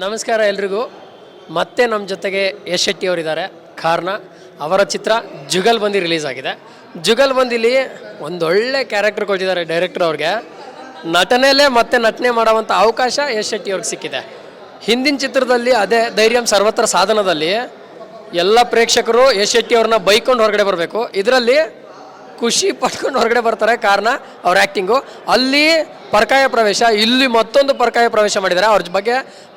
ನಮಸ್ಕಾರ ಎಲ್ರಿಗೂ. ಮತ್ತೆ ನಮ್ಮ ಜೊತೆಗೆ ಯಶ್ ಶೆಟ್ಟಿ ಅವರಿದ್ದಾರೆ. ಕಾರಣ ಅವರ ಚಿತ್ರ ಜುಗಲ್ ಬಂದಿ ರಿಲೀಸ್ ಆಗಿದೆ. ಜುಗಲ್ ಬಂದಿಲಿ ಒಂದೊಳ್ಳೆ ಕ್ಯಾರೆಕ್ಟರ್ ಕೊಟ್ಟಿದ್ದಾರೆ ಡೈರೆಕ್ಟರ್ ಅವ್ರಿಗೆ. ನಟನೆಯಲ್ಲೇ ಮತ್ತೆ ನಟನೆ ಮಾಡುವಂಥ ಅವಕಾಶ ಯಶ್ ಶೆಟ್ಟಿ ಅವ್ರಿಗೆ ಸಿಕ್ಕಿದೆ. ಹಿಂದಿನ ಚಿತ್ರದಲ್ಲಿ ಅದೇ ಧೈರ್ಯಂ ಸರ್ವತ್ರ ಸಾಧನದಲ್ಲಿ ಎಲ್ಲ ಪ್ರೇಕ್ಷಕರು ಯಶ್ ಶೆಟ್ಟಿ ಅವ್ರನ್ನ ಬೈಕೊಂಡು ಹೊರಗಡೆ ಬರಬೇಕು. ಇದರಲ್ಲಿ ಖುಷಿ ಪಟ್ಕೊಂಡು ಹೊರಗಡೆ ಬರ್ತಾರೆ ಕಾರಣ ಅವ್ರ ಆ್ಯಕ್ಟಿಂಗು ಅಲ್ಲಿ ಪರಕಾಯ ಪ್ರವೇಶ. ಇಲ್ಲಿ ಮತ್ತೊಂದು ಪರ್ಕಾಯ ಪ್ರವೇಶ ಮಾಡಿದ್ದಾರೆ. ಅವ್ರ ಬಗ್ಗೆ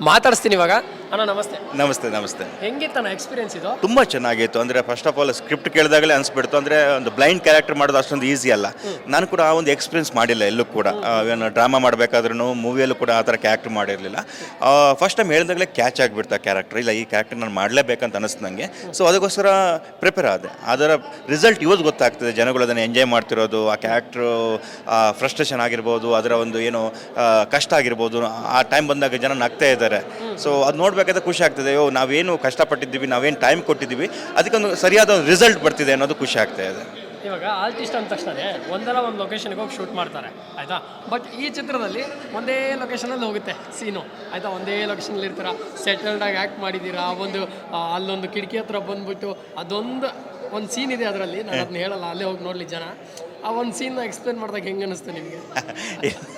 ಮಾತಾಡಿಸ್ತೀನಿ ಇವಾಗ. ಅಣ್ಣ ನಮಸ್ತೆ. ನಮಸ್ತೆ ನಮಸ್ತೆ. ಹೆಂಗಿತ್ತಣ್ಣ ಎಕ್ಸ್ಪೀರಿಯನ್ಸ್ ಇದು? ತುಂಬ ಚೆನ್ನಾಗಿತ್ತು ಅಂದರೆ ಫಸ್ಟ್ ಆಫ್ ಆಲ್ ಸ್ಕ್ರಿಪ್ಟ್ ಕೇಳಿದಾಗಲೇ ಅನಿಸ್ಬಿಡ್ತು. ಅಂದರೆ ಒಂದು ಬ್ಲೈಂಡ್ ಕ್ಯಾರೆಕ್ಟರ್ ಮಾಡೋದು ಅಷ್ಟೊಂದು ಈಸಿ ಅಲ್ಲ. ನಾನು ಕೂಡ ಆ ಒಂದು ಎಕ್ಸ್ಪೀರಿಯನ್ಸ್ ಮಾಡಿಲ್ಲ ಎಲ್ಲೂ ಕೂಡ. ಏನು ಡ್ರಾಮಾ ಮಾಡಬೇಕಾದ್ರೂ ಮೂವಿಯಲ್ಲೂ ಕೂಡ ಆ ಥರ ಕ್ಯಾರೆಕ್ಟರ್ ಮಾಡಿರಲಿಲ್ಲ. ಫಸ್ಟ್ ಟೈಮ್ ಹೇಳಿದಾಗಲೇ ಕ್ಯಾಚ್ ಆಗಿಬಿಡ್ತಾ ಕ್ಯಾರೆಕ್ಟರ್ ಇಲ್ಲ ಈ ಕ್ಯಾರೆಕ್ಟರ್ ನಾನು ಮಾಡಲೇಬೇಕಂತ ಅನಿಸ್ತು ನನಗೆ ಸೊ ಅದಕ್ಕೋಸ್ಕರ ಪ್ರಿಪೇರ್ ಆದೆ. ಅದರ ರಿಸಲ್ಟ್ ಇವತ್ತು ಗೊತ್ತಾಗ್ತದೆ. ಜನಗಳು ಅದನ್ನು ಎಂಜಾಯ್ ಮಾಡ್ತಿರೋದು ಆ ಕ್ಯಾರೆಕ್ಟ್ರು ಫ್ರಸ್ಟ್ರೇಷನ್ ಆಗಿರ್ಬೋದು ಅದರ ಒಂದು ಏನು ಕಷ್ಟ ಆಗಿರ್ಬೋದು. ಆ ಟೈಮ್ ಬಂದಾಗ ಜನ ನಗ್ತಾ ಇದ್ದಾರೆ. ಸೊ ಅದು ನೋಡಬೇಕಾದ್ರೆ ಖುಷಿ ಆಗ್ತದೆ. ಅಯ್ಯೋ ನಾವೇನು ಕಷ್ಟಪಟ್ಟಿದ್ದೀವಿ ನಾವೇನು ಟೈಮ್ ಕೊಟ್ಟಿದ್ದೀವಿ. ಅದಕ್ಕೊಂದು ಸರಿಯಾದ ಒಂದು ರಿಸಲ್ಟ್ ಬರ್ತಿದೆ ಅನ್ನೋದು ಖುಷಿ ಆಗ್ತಾ ಇದೆ. ಇವಾಗ ಆರ್ಟಿಸ್ಟ್ ಅಂದ ತಕ್ಷಣ ಒಂದಲ್ಲ ಒಂದು ಲೊಕೇಶನ್ಗೆ ಹೋಗಿ ಶೂಟ್ ಮಾಡ್ತಾರೆ ಆಯಿತಾ? ಬಟ್ ಈ ಚಿತ್ರದಲ್ಲಿ ಒಂದೇ ಲೊಕೇಶನಲ್ಲಿ ಹೋಗುತ್ತೆ ಸೀನು ಆಯಿತಾ? ಒಂದೇ ಲೊಕೇಶನಲ್ಲಿ ಇರ್ತೀರ? ಸೆಟಲ್ಡಾಗಿ ಆ್ಯಕ್ಟ್ ಮಾಡಿದ್ದೀರಾ? ಒಂದು ಅಲ್ಲೊಂದು ಕಿಟಕಿ ಹತ್ರ ಬಂದ್ಬಿಟ್ಟು ಅದೊಂದು ಒಂದು ಸೀನ್ ಇದೆ ಅದರಲ್ಲಿ. ನಾನು ಅದನ್ನ ಹೇಳಲ್ಲ ಅಲ್ಲೇ ಹೋಗಿ ನೋಡಲಿ ಜನ. ಆ ಒಂದು ಸೀನ್ನ ಎಕ್ಸ್ಪ್ಲೇನ್ ಮಾಡಿದಾಗ ಹೆಂಗೆ ಅನ್ನಿಸ್ತು ನಿಮಗೆ?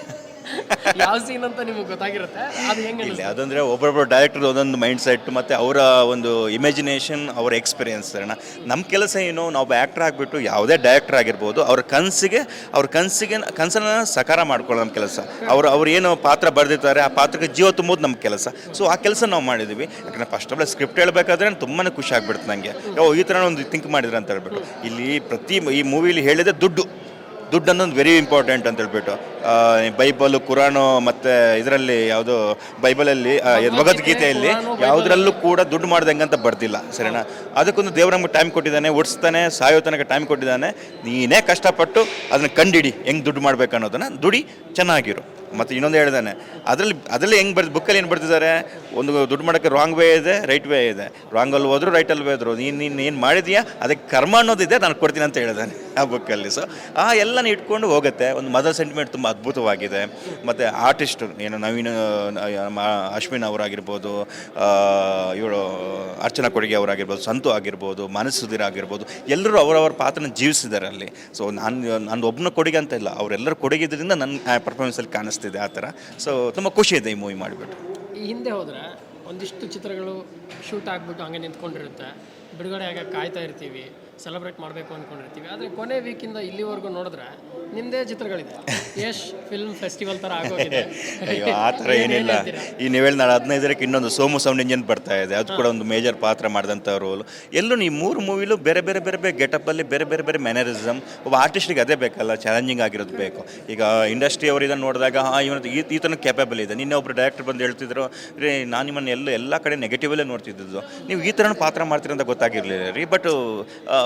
ಯಾವ ಸೀನ್ ಅಂತ ನಿಮಗೆ ಗೊತ್ತಾಗಿರುತ್ತೆ? ಅದು ಹೆಂಗೆ ಇಲ್ಲ ಅದಂದರೆ ಒಬ್ಬೊಬ್ಬರು ಡೈರೆಕ್ಟರ್ ಒಂದೊಂದು ಮೈಂಡ್ ಸೆಟ್ ಮತ್ತು ಅವರ ಒಂದು ಇಮ್ಯಾಜಿನೇಷನ್ ಅವರ ಎಕ್ಸ್ಪೀರಿಯನ್ಸ್ ಅಣ್ಣ ನಮ್ಮ ಕೆಲಸ ಏನು ನಾವು ಆ್ಯಕ್ಟರ್ ಆಗಿಬಿಟ್ಟು ಯಾವುದೇ ಡೈರೆಕ್ಟರ್ ಆಗಿರ್ಬೋದು ಅವ್ರ ಕನಸಿಗೆ ಅವ್ರ ಕನಸಿಗೆ ಕನಸನ್ನ ಸಕಾರ ಮಾಡ್ಕೊಳ್ಳೋ ನಮ್ಮ ಕೆಲಸ. ಅವರು ಅವ್ರು ಏನು ಪಾತ್ರ ಬರೆದಿರ್ತಾರೆ ಆ ಪಾತ್ರಕ್ಕೆ ಜೀವ ತುಂಬೋದು ನಮ್ಮ ಕೆಲಸ. ಸೊ ಆ ಕೆಲಸ ನಾವು ಮಾಡಿದ್ವಿ. ಯಾಕಂದರೆ ಫಸ್ಟ್ ಆಫ್ ಆಲ್ ಸ್ಕ್ರಿಪ್ಟ್ ಹೇಳಬೇಕಾದ್ರೆ ತುಂಬಾ ಖುಷಿ ಆಗ್ಬಿಡ್ತು ನನಗೆ ಓ ಈ ಥರ ಒಂದು ಥಿಂಕ್ ಮಾಡಿದ್ರೆ ಅಂತ ಹೇಳ್ಬಿಟ್ಟು. ಇಲ್ಲಿ ಪ್ರತಿ ಈ ಮೂವಿಲಿ ಹೇಳಿದೆ ದುಡ್ಡು. ದುಡ್ಡು ಅನ್ನೋದು ವೆರಿ ಇಂಪಾರ್ಟೆಂಟ್ ಅಂತ ಹೇಳ್ಬಿಟ್ಟು ಬೈಬಲು ಕುರಾನು ಮತ್ತು ಇದರಲ್ಲಿ ಯಾವುದು ಬೈಬಲಲ್ಲಿ ಆ, ಭಗವದ್ಗೀತೆಯಲ್ಲಿ ಯಾವುದರಲ್ಲೂ ಕೂಡ ದುಡ್ಡು ಮಾಡ್ದಂಗೆ ಅಂತ ಬರ್ತಿಲ್ಲ ಸರಿನಾ? ಅದಕ್ಕೊಂದು ದೇವ್ರ ನಮ್ಗೆ ಟೈಮ್ ಕೊಟ್ಟಿದ್ದಾನೆ ಓಡಿಸ್ತಾನೆ ಸಾಯೋ ತನಕ ಟೈಮ್ ಕೊಟ್ಟಿದ್ದಾನೆ. ನೀನೇ ಕಷ್ಟಪಟ್ಟು ಅದನ್ನು ಕಂಡಿಡಿ ಹೆಂಗೆ ದುಡ್ಡು ಮಾಡ್ಬೇಕು ಅನ್ನೋದನ್ನು ದುಡಿ ಚೆನ್ನಾಗಿರು. ಮತ್ತು ಇನ್ನೊಂದು ಹೇಳಿದಾನೆ ಅದರಲ್ಲಿ ಅದರಲ್ಲಿ ಹೆಂಗೆ ಬರ್ದು ಬುಕ್ಕಲ್ಲಿ ಏನು ಬರ್ತಿದ್ದಾರೆ ಒಂದು ದುಡ್ಡು ಮಾಡೋಕ್ಕೆ ರಾಂಗ್ ವೇ ಇದೆ ರೈಟ್ ವೇ ಇದೆ. ರಾಂಗಲ್ಲಿ ಹೋದ್ರು ರೈಟಲ್ಲಿ ಹೋದ್ರು ನೀನು ನೀನು ಏನು ಮಾಡಿದ್ಯಾ? ಅದಕ್ಕೆ ಕರ್ಮ ಅನ್ನೋದಿದೆ ನಾನು ಕೊಡ್ತೀನಿ ಅಂತ ಹೇಳಿದಾನೆ. ಆ ಬುಕ್ಕಲ್ಲಿ ಸೊ ಆ ಎಲ್ಲನೂ ಇಟ್ಕೊಂಡು ಹೋಗುತ್ತೆ. ಒಂದು ಮದರ್ ಸೆಂಟಿಮೆಂಟ್ ತುಂಬ ಅದ್ಭುತವಾಗಿದೆ. ಮತ್ತು ಆರ್ಟಿಸ್ಟ್ ಏನು ನವೀನ ಅಶ್ವಿನ್ ಅವರಾಗಿರ್ಬೋದು ಇವಳು ಅರ್ಚನಾ ಕೊಡುಗೆ ಅವರಾಗಿರ್ಬೋದು, ಸಂತು ಆಗಿರ್ಬೋದು, ಮನಸ್ಸು ಸುಧೀರ್ ಆಗಿರ್ಬೋದು, ಎಲ್ಲರೂ ಅವರವರ ಪಾತ್ರನ ಜೀವಿಸಿದ್ದಾರೆ ಅಲ್ಲಿ. ಸೊ ನಾನು ನಂದು ಒಬ್ಬನ ಕೊಡುಗೆ ಅಂತ ಇಲ್ಲ. ಅವರೆಲ್ಲರೂ ಕೊಡುಗೆ ಇದರಿಂದ ನನ್ನ ಪರ್ಫಾರ್ಮೆನ್ಸಲ್ಲಿ ಕಾಣಿಸ್ತಿದೆ ಆ ಥರ. ಸೊ ತುಂಬ ಖುಷಿ ಇದೆ ಈ ಮೂವಿ ಮಾಡಿಬಿಟ್ಟು. ಈ ಹಿಂದೆ ಹೋದ್ರೆ ಒಂದಿಷ್ಟು ಚಿತ್ರಗಳು ಶೂಟ್ ಆಗಿಬಿಟ್ಟು ಹಂಗೆ ನಿಂತ್ಕೊಂಡಿರುತ್ತೆ. ಬಿಡುಗಡೆ ಆಗ ಕಾಯ್ತಾ ಇರ್ತೀವಿ. ಸೆಲೆಬ್ರೇಟ್ ಮಾಡಬೇಕು ಅಂದ್ಕೊಂಡಿರ್ತೀವಿ ಆದರೆ ಕೊನೆ ವೀಕಿಂದ ಇಲ್ಲಿವರೆಗೂ ನೋಡಿದ್ರೆ ನಿಮ್ಮದೇ ಚಿತ್ರಗಳಿದೆ. ಯಶ್ ಫಿಲ್ಮ್ ಫೆಸ್ಟಿವಲ್ ಥರ ಆಗೋಗಿದೆ. ಅಯ್ಯೋ ಆ ಥರ ಏನಿಲ್ಲ. ಈ ನೀವು ಹೇಳಿ ನಾಳೆ ಹದಿನೈದರಕ್ಕೆ ಇನ್ನೊಂದು ಸೋಮು ಸೌಂಡ್ ಇಂಜನ್ ಬರ್ತಾ ಇದೆ. ಅದು ಕೂಡ ಒಂದು ಮೇಜರ್ ಪಾತ್ರ ಮಾಡಿದಂಥ ರೋಲ್ ಎಲ್ಲೂ ಈ ಮೂರು ಮೂವಿಲೂ ಬೇರೆ ಬೇರೆ ಬೇರೆ ಬೇರೆ ಗೆಟಪ್ಪಲ್ಲಿ ಬೇರೆ ಬೇರೆ ಬೇರೆ ಮ್ಯಾನರಿಸಮ್ ಒಬ್ಬ ಆರ್ಟಿಸ್ಟಿಗೆ ಅದೇ ಬೇಕಲ್ಲ ಚಾಲೆಂಜಿಂಗ್ ಆಗಿರೋದು ಬೇಕು. ಈಗ ಇಂಡಸ್ಟ್ರಿ ಅವರು ಇದನ್ನು ನೋಡಿದಾಗ ಹಾಂ ಇವನು ಈ ಈತನೂ ಕ್ಯಾಪೇಬಲ್ ಇದೆ. ನಿನ್ನೆ ಒಬ್ಬರು ಡೈರೆಕ್ಟರ್ ಬಂದು ಹೇಳ್ತಿದ್ರು ರೀ ನಾನು ನಿಮ್ಮನ್ನು ಎಲ್ಲ ಎಲ್ಲ ಕಡೆ ನೆಗೆಟಿವಲ್ಲೇ ನೋಡ್ತಿದ್ದು ನೀವು ಈ ಥರ ಪಾತ್ರ ಮಾಡ್ತೀರಂತ ಗೊತ್ತಾಗಿರಲಿಲ್ಲ ರೀ. ಬಟ್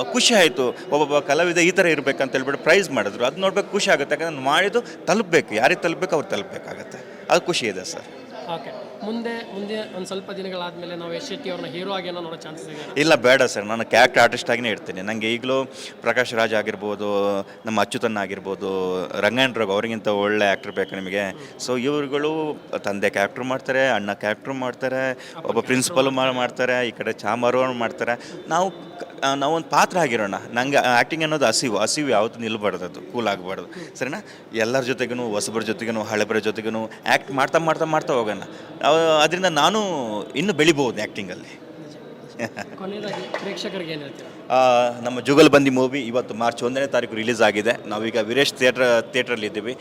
ಖುಷಿ ಆಯಿತು. ಒಬ್ಬೊಬ್ಬ ಕಲಾವಿದ ಈ ಥರ ಇರಬೇಕಂತ ಹೇಳ್ಬಿಟ್ಟು ಪ್ರೈಸ್ ಮಾಡಿದ್ರು. ಅದು ನೋಡ್ಬೇಕು ಖುಷಿ ಆಗುತ್ತೆ. ಯಾಕಂದ್ರೆ ಮಾಡಿದ್ದು ತಲುಪಬೇಕು. ಯಾರಿಗೆ ತಲುಪಬೇಕು ಅವ್ರು ತಲುಪಬೇಕಾಗತ್ತೆ. ಅದು ಖುಷಿ ಇದೆ ಸರ್. ಓಕೆ ಮುಂದೆ ಮುಂದೆ ಒಂದು ಸ್ವಲ್ಪ ದಿನಗಳಾದಮೇಲೆ ನಾವು ಯಶ್ ಶೆಟ್ಟಿ ಅವ್ರನ್ನ ಹೀರೋ ಆಗಿ ಏನೋ ನೋಡೋ ಚಾನ್ಸಸ್ ಇದೆ. ಇಲ್ಲ ಬೇಡ ಸರ್. ನಾನು ಕ್ಯಾರೆಕ್ಟರ್ ಆರ್ಟಿಸ್ಟ್ ಆಗಿನೇ ಇರ್ತೀನಿ. ನನಗೆ ಈಗಲೂ ಪ್ರಕಾಶ್ ರಾಜ್ ಆಗಿರ್ಬೋದು ನಮ್ಮ ಅಚ್ಯುತನ್ ಆಗಿರ್ಬೋದು ರಂಗಾಯಣ ರೋಗ ಅವರಿಗಿಂತ ಒಳ್ಳೆ ಆ್ಯಕ್ಟರ್ ಬೇಕು ನಿಮಗೆ. ಸೊ ಇವರುಗಳು ತಂದೆ ಕ್ಯಾರೆಕ್ಟ್ರ್ ಮಾಡ್ತಾರೆ ಅಣ್ಣ ಕ್ಯಾರೆಕ್ಟ್ರ್ ಮಾಡ್ತಾರೆ ಒಬ್ಬ ಪ್ರಿನ್ಸಿಪಲ್ ಮಾಡ್ತಾರೆ. ಈ ಕಡೆ ಚಾಮರು ಮಾಡ್ತಾರೆ. ನಾವು ನಾವೊಂದು ಪಾತ್ರ ಆಗಿರೋಣ. ನಂಗೆ ಆ್ಯಕ್ಟಿಂಗ್ ಅನ್ನೋದು ಹಸಿವು. ಹಸಿವು ಯಾವತ್ತೂ ನಿಲ್ಬಾರ್ದು ಅದು. ಕೂಲ್ ಆಗಬಾರ್ದು. ಸರಿನಾ? ಎಲ್ಲರ ಜೊತೆಗೂ ಹೊಸಬ್ರ ಜೊತೆಗೂ ಹಳೆಬ್ರ ಜೊತೆಗೂ ಆ್ಯಕ್ಟ್ ಮಾಡ್ತಾ ಮಾಡ್ತಾ ಮಾಡ್ತಾ ಹೋಗೋಣ. ಅದರಿಂದ ನಾನು ಇನ್ನೂ ಬೆಳಿಬೋದು ಆ್ಯಕ್ಟಿಂಗಲ್ಲಿ ಕೊನೆಯದಾಗಿ ಪ್ರೇಕ್ಷಕರಿಗೆ ಆ, ನಮ್ಮ ಮೂವಿ ಇವತ್ತು ಮಾರ್ಚ್ ಒಂದನೇ ತಾರೀಕು ರಿಲೀಸ್ ಆಗಿದೆ. ನಾವೀಗ ವೀರೇಶ್ ಥಿಯೇಟ್ರ್ ಇದ್ದೀವಿ.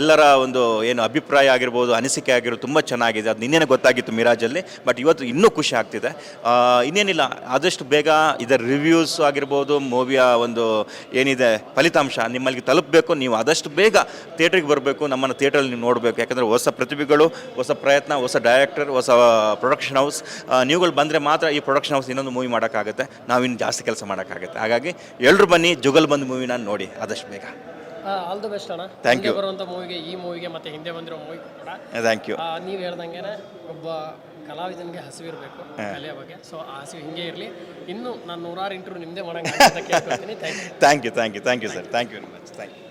ಎಲ್ಲರ ಒಂದು ಏನು ಅಭಿಪ್ರಾಯ ಆಗಿರ್ಬೋದು ಅನಿಸಿಕೆ ಆಗಿರೋ ತುಂಬ ಚೆನ್ನಾಗಿದೆ. ಅದು ನಿನ್ನೆ ಗೊತ್ತಾಗಿತ್ತು ಮಿರಾಜಲ್ಲಿ ಬಟ್ ಇವತ್ತು ಇನ್ನೂ ಖುಷಿ ಆಗ್ತಿದೆ. ಇನ್ನೇನಿಲ್ಲ ಆದಷ್ಟು ಬೇಗ ಇದರ ರಿವ್ಯೂಸ್ ಆಗಿರ್ಬೋದು ಮೂವಿಯ ಒಂದು ಏನಿದೆ ಫಲಿತಾಂಶ ನಿಮ್ಮಲ್ಲಿ ತಲುಪಬೇಕು. ನೀವು ಆದಷ್ಟು ಬೇಗ ಥಿಯೇಟ್ರಿಗೆ ಬರಬೇಕು ನಮ್ಮನ್ನು ಥಿಯೇಟ್ರಲ್ಲಿ ನೀವು ನೋಡಬೇಕು. ಯಾಕಂದರೆ ಹೊಸ ಪ್ರತಿಭೆಗಳು ಹೊಸ ಪ್ರಯತ್ನ ಹೊಸ ಡೈರೆಕ್ಟರ್ ಹೊಸ ಪ್ರೊಡಕ್ಷನ್ ಹೌಸ್ ನೀವುಗಳು ಬಂದರೆ ಮಾತ್ರ ಈ ಪ್ರೊಡಕ್ಷನ್ ಹೌಸ್ ಇನ್ನೊಂದು ಮೂವಿ ಮಾಡೋಕ್ಕಾಗುತ್ತೆ. ನಾವಿನ್ನು ಜಾಸ್ತಿ ಕೆಲಸ ಮಾಡೋಕ್ಕಾಗುತ್ತೆ. ಹಾಗಾಗಿ ಎಲ್ಲರೂ ಬನ್ನಿ ಜುಗಲ್ ಬಂದು ಮೂವಿನ ನೋಡಿ ಆದಷ್ಟು ಬೇಗ. ಆಲ್ ದ ಬೆಸ್ಟ್ ಅಣ್ಣ. Thank you. ಬರುವಂಥ ಮೂವಿಗೆ ಈ ಮೂವಿಗೆ ಮತ್ತೆ ಹಿಂದೆ ಬಂದಿರೋ ಮೂವಿ ಕೂಡ ಥ್ಯಾಂಕ್ ಯು ನೀವು ಹೇಳ್ದಂಗೆ ಒಬ್ಬ ಕಲಾವಿದನಿಗೆ ಹಸಿವು ಇರಬೇಕು ಕಲೆಯ ಬಗ್ಗೆ. ಸೊ ಆ ಹಸಿವು ಹಿಂಗೆ ಇರಲಿ. ಇನ್ನು ನಾನು ನೂರಾರು ಇಂಟರ್ವ್ಯೂ ನಿಮ್ಮದೇ ಮಾಡೋಂಗೆ thank you thank you thank you sir thank you very much thank you